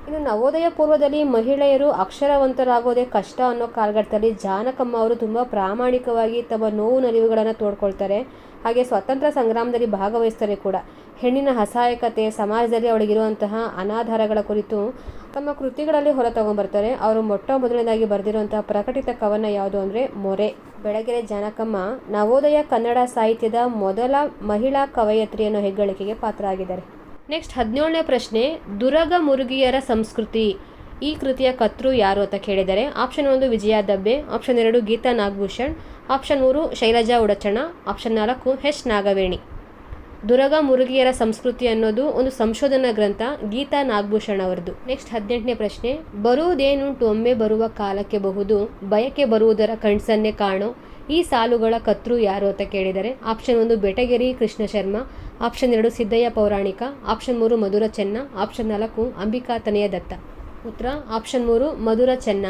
ಇನ್ನು ನವೋದಯ ಪೂರ್ವದಲ್ಲಿ ಮಹಿಳೆಯರು ಅಕ್ಷರವಂತರಾಗೋದೇ ಕಷ್ಟ ಅನ್ನೋ ಕಾಲಘಟ್ಟದಲ್ಲಿ ಜಾನಕಮ್ಮ ಅವರು ತುಂಬ ಪ್ರಾಮಾಣಿಕವಾಗಿ ತಮ್ಮ ನೋವು ನಲಿವುಗಳನ್ನು ತೋಡ್ಕೊಳ್ತಾರೆ. ಹಾಗೆ ಸ್ವಾತಂತ್ರ್ಯ ಸಂಗ್ರಾಮದಲ್ಲಿ ಭಾಗವಹಿಸ್ತಾರೆ ಕೂಡ. ಹೆಣ್ಣಿನ ಅಸಹಾಯಕತೆ ಸಮಾಜದಲ್ಲಿ ಅವಳಿಗಿರುವಂತಹ ಅನಾಧಾರಗಳ ಕುರಿತು ತಮ್ಮ ಕೃತಿಗಳಲ್ಲಿ ಹೊರ ತಗೊಂಡ್ಬರ್ತಾರೆ ಅವರು ಮೊಟ್ಟ ಮೊದಲನೇದಾಗಿ ಬರೆದಿರುವಂತಹ ಪ್ರಕಟಿತ ಕವನ ಯಾವುದು ಅಂದರೆ ಮೊರೆ. ಬೆಳಗೆರೆ ಜಾನಕಮ್ಮ, ನವೋದಯ ಕನ್ನಡ ಸಾಹಿತ್ಯದ ಮೊದಲ ಮಹಿಳಾ ಕವಯತ್ರಿ ಅನ್ನೋ ಹೆಗ್ಗಳಿಕೆಗೆ ಪಾತ್ರ ಆಗಿದ್ದಾರೆ ನೆಕ್ಸ್ಟ್ ಹದಿನೇಳನೇ ಪ್ರಶ್ನೆ, ದುರಗ ಮುರುಗಿಯರ ಸಂಸ್ಕೃತಿ. ಈ ಕೃತಿಯ ಕರ್ತೃ ಯಾರು ಅಂತ ಕೇಳಿದರೆ ಆಪ್ಷನ್ ಒಂದು ವಿಜಯ ದಬ್ಬೆ, ಆಪ್ಷನ್ ಎರಡು ಗೀತಾ ನಾಗಭೂಷಣ್, ಆಪ್ಷನ್ ಮೂರು ಶೈಲಜಾ ಉಡಚಣ, ಆಪ್ಷನ್ ನಾಲ್ಕು ಹೆಚ್ ನಾಗವೇಣಿ. ದುರಗ ಮುರುಗಿಯರ ಸಂಸ್ಕೃತಿ ಅನ್ನೋದು ಒಂದು ಸಂಶೋಧನಾ ಗ್ರಂಥ, ಗೀತಾ ನಾಗಭೂಷಣ ಅವರದು ನೆಕ್ಸ್ಟ್ ಹದಿನೆಂಟನೇ ಪ್ರಶ್ನೆ, ಬರುವುದೇನುಂಟು ಒಮ್ಮೆ ಬರುವ ಕಾಲಕ್ಕೆ ಬಹುದು, ಬಯಕೆ ಬರುವುದರ ಕಣ್ಸನ್ನೇ ಕಾಣೋ, ಈ ಸಾಲುಗಳ ಕತ್ರು ಯಾರು ಅಂತ ಕೇಳಿದರೆ ಆಪ್ಷನ್ ಒಂದು ಬೆಟಗೆರಿ ಕೃಷ್ಣ ಶರ್ಮಾ ಆಪ್ಷನ್ ಎರಡು ಸಿದ್ದಯ್ಯ ಪೌರಾಣಿಕ ಆಪ್ಷನ್ ಮೂರು ಮಧುರ ಚೆನ್ನ ಆಪ್ಷನ್ ನಾಲ್ಕು ಅಂಬಿಕಾ ತನೆಯ ದತ್ತ. ಉತ್ತರ ಆಪ್ಷನ್ ಮೂರು ಮಧುರ ಚೆನ್ನ.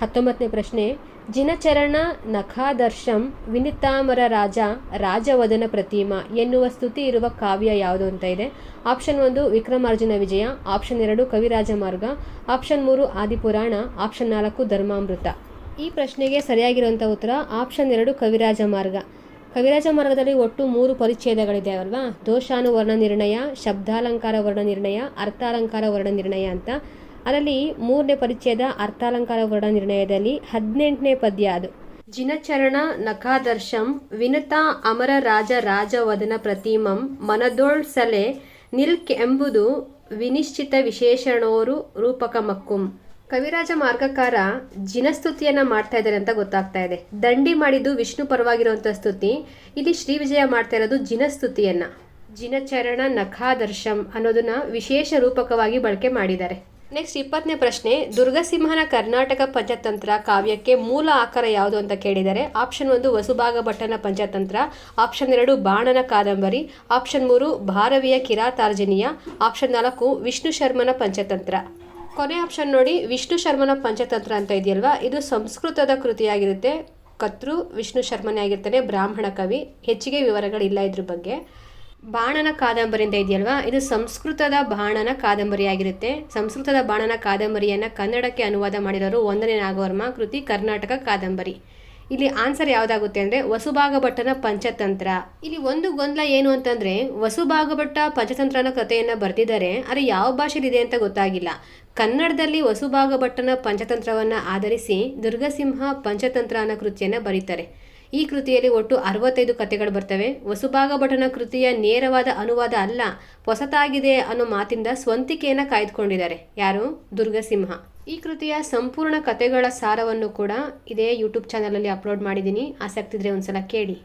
ಹತ್ತೊಂಬತ್ತನೇ ಪ್ರಶ್ನೆ ಜಿನಚರಣ ನಖಾದರ್ಶಂ ವಿನಿತಾಮರ ರಾಜ ರಾಜವದನ ಪ್ರತಿಮ ಎನ್ನುವ ಸ್ತುತಿ ಇರುವ ಕಾವ್ಯ ಯಾವುದು ಅಂತ ಇದೆ. ಆಪ್ಷನ್ ಒಂದು, ವಿಕ್ರಮಾರ್ಜುನ ವಿಜಯ. ಆಪ್ಷನ್ ಎರಡು, ಕವಿರಾಜ ಮಾರ್ಗ. ಆಪ್ಷನ್ ಮೂರು, ಆದಿಪುರಾಣ. ಆಪ್ಷನ್ ನಾಲ್ಕು, ಧರ್ಮಾಮೃತ. ಈ ಪ್ರಶ್ನೆಗೆ ಸರಿಯಾಗಿರುವಂಥ ಉತ್ತರ, ಆಪ್ಷನ್ ಎರಡು, ಕವಿರಾಜ ಮಾರ್ಗ. ಕವಿರಾಜ ಮಾರ್ಗದಲ್ಲಿ ಒಟ್ಟು ಮೂರು ಪರಿಚ್ಛೇದಗಳಿದೆ ಅಲ್ವಾ? ದೋಷಾನುವರ್ಣ ನಿರ್ಣಯ ಶಬ್ದಾಲಂಕಾರ ವರ್ಣ ನಿರ್ಣಯ ಅರ್ಥಾಲಂಕಾರ ವರ್ಣ ನಿರ್ಣಯ ಅಂತ. ಅದರಲ್ಲಿ ಮೂರನೇ ಪರಿಚಯದ ಅರ್ಥಾಲಂಕಾರ ವರ್ಣ ನಿರ್ಣಯದಲ್ಲಿ ಹದಿನೆಂಟನೇ ಪದ್ಯ ಅದು. ಜಿನಚರಣ ನಖಾದರ್ಶಂ ವಿನತಾ ಅಮರ ರಾಜ ರಾಜವದನ ಪ್ರತಿಮಂ ಮನದೋಳ್ ಸಲೆ ನಿಲ್ಕ್ ಎಂಬುದು ವಿನಿಶ್ಚಿತ ವಿಶೇಷಣೋರು ರೂಪಕ ಮಕ್ಕುಂ ಕವಿರಾಜ ಮಾರ್ಗಕಾರ ಜಿನಸ್ತುತಿಯನ್ನ ಮಾಡ್ತಾ ಇದ್ದಾರೆ ಅಂತ ಗೊತ್ತಾಗ್ತಾ ಇದೆ. ದಂಡಿ ಮಾಡಿದ್ದು ವಿಷ್ಣು ಪರವಾಗಿರುವಂಥ ಸ್ತುತಿ, ಇಲ್ಲಿ ಶ್ರೀ ವಿಜಯ ಮಾಡ್ತಾ ಇರೋದು ಜಿನಸ್ತುತಿಯನ್ನ. ಜಿನಚರಣ ನಖಾದರ್ಶಂ ಅನ್ನೋದನ್ನ ವಿಶೇಷ ರೂಪಕವಾಗಿ ಬಳಕೆ ಮಾಡಿದ್ದಾರೆ. ನೆಕ್ಸ್ಟ್ ಇಪ್ಪತ್ತನೇ ಪ್ರಶ್ನೆ, ದುರ್ಗಸಿಂಹನ ಕರ್ನಾಟಕ ಪಂಚತಂತ್ರ ಕಾವ್ಯಕ್ಕೆ ಮೂಲ ಆಕಾರ ಯಾವುದು ಅಂತ ಕೇಳಿದರೆ ಆಪ್ಷನ್ ಒಂದು ವಸುಭಾಗ ಭಟ್ಟನ ಪಂಚತಂತ್ರ ಆಪ್ಷನ್ ಎರಡು ಬಾಣನ ಕಾದಂಬರಿ ಆಪ್ಷನ್ ಮೂರು ಭಾರವಿಯ ಕಿರಾತಾರ್ಜನೀಯ ಆಪ್ಷನ್ ನಾಲ್ಕು ವಿಷ್ಣು ಶರ್ಮನ ಪಂಚತಂತ್ರ. ಕೊನೆ ಆಪ್ಷನ್ ನೋಡಿ, ವಿಷ್ಣು ಶರ್ಮನ ಪಂಚತಂತ್ರ ಅಂತ ಇದೆಯಲ್ವಾ? ಇದು ಸಂಸ್ಕೃತದ ಕೃತಿಯಾಗಿರುತ್ತೆ. ಕತ್ರು ವಿಷ್ಣು ಶರ್ಮನೇ ಆಗಿರ್ತಾನೆ, ಬ್ರಾಹ್ಮಣ ಕವಿ. ಹೆಚ್ಚಿಗೆ ವಿವರಗಳಿಲ್ಲ ಇದ್ರ ಬಗ್ಗೆ. ಬಾಣನ ಕಾದಂಬರಿ ಅಂತ ಇದೆಯಲ್ವಾ? ಇದು ಸಂಸ್ಕೃತದ ಬಾಣನ ಕಾದಂಬರಿ ಆಗಿರುತ್ತೆ ಸಂಸ್ಕೃತದ ಬಾಣನ ಕಾದಂಬರಿಯನ್ನು ಕನ್ನಡಕ್ಕೆ ಅನುವಾದ ಮಾಡಿರೋರು ಒಂದನೇ ನಾಗವರ್ಮ ಕೃತಿ ಕರ್ನಾಟಕ ಕಾದಂಬರಿ. ಇಲ್ಲಿ ಆನ್ಸರ್ ಯಾವುದಾಗುತ್ತೆ ಅಂದ್ರೆ ವಸುಭಾಗಭಟ್ಟನ ಪಂಚತಂತ್ರ. ಇಲ್ಲಿ ಒಂದು ಗೊಂದಲ ಏನು ಅಂತಂದ್ರೆ ವಸುಭಾಗಭಟ್ಟ ಭಟ್ಟ ಕಥೆಯನ್ನು ಬರೆದಿದ್ದಾರೆ, ಆದರೆ ಯಾವ ಭಾಷೆಲಿದೆ ಅಂತ ಗೊತ್ತಾಗಿಲ್ಲ. ಕನ್ನಡದಲ್ಲಿ ವಸುಭಾಗಭಟ್ಟನ ಪಂಚತಂತ್ರವನ್ನ ಆಧರಿಸಿ ದುರ್ಗಸಿಂಹ ಪಂಚತಂತ್ರ ಅನ್ನೋ ಕೃತಿಯನ್ನ ಬರೀತಾರೆ. ಈ ಕೃತಿಯಲ್ಲಿ ಒಟ್ಟು ಅರವತ್ತೈದು ಕಥೆಗಳು ಬರ್ತವೆ. ವಸುಭಾಗ ಭಟನ ಕೃತಿಯ ನೇರವಾದ ಅನುವಾದ ಅಲ್ಲ, ಹೊಸತಾಗಿದೆ ಅನ್ನೋ ಮಾತಿಂದ ಸ್ವಂತಿಕೆಯನ್ನು ಕಾಯ್ದುಕೊಂಡಿದ್ದಾರೆ. ಯಾರು? ದುರ್ಗಸಿಂಹ. ಈ ಕೃತಿಯ ಸಂಪೂರ್ಣ ಕಥೆಗಳ ಸಾರವನ್ನು ಕೂಡ ಇದೇ ಯೂಟ್ಯೂಬ್ ಚಾನಲಲ್ಲಿ ಅಪ್ಲೋಡ್ ಮಾಡಿದ್ದೀನಿ. ಆಸಕ್ತಿ ಇದ್ರೆ ಒಂದ್ಸಲ ಕೇಳಿ.